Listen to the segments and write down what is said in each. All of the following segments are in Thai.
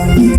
I'm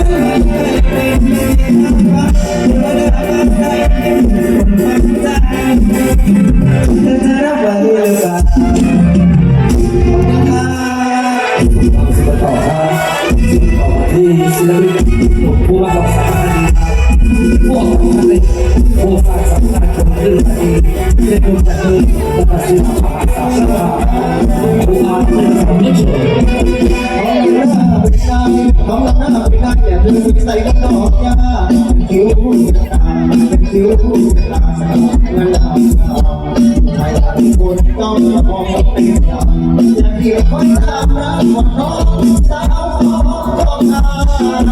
ผู้ว่ารักษาผู้อร้างสังนะเป็นคนจัดอตัดสานสานต้องหน้าคิ้าตาคิ้วตาคิ้วตาตาใครหายคนต้องเป็นยาจะเกี่ยวคนตามรักหมดน้องสาวของน้องไท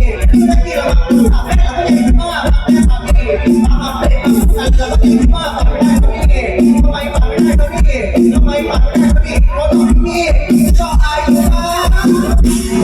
Yeah.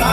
ตา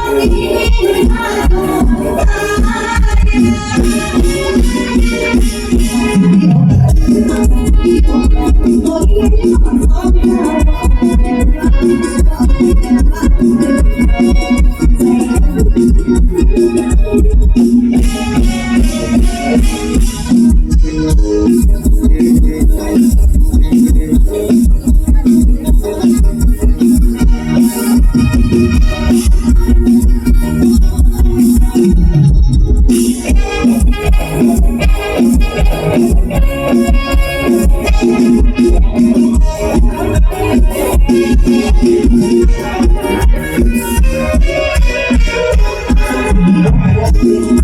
I'm 你。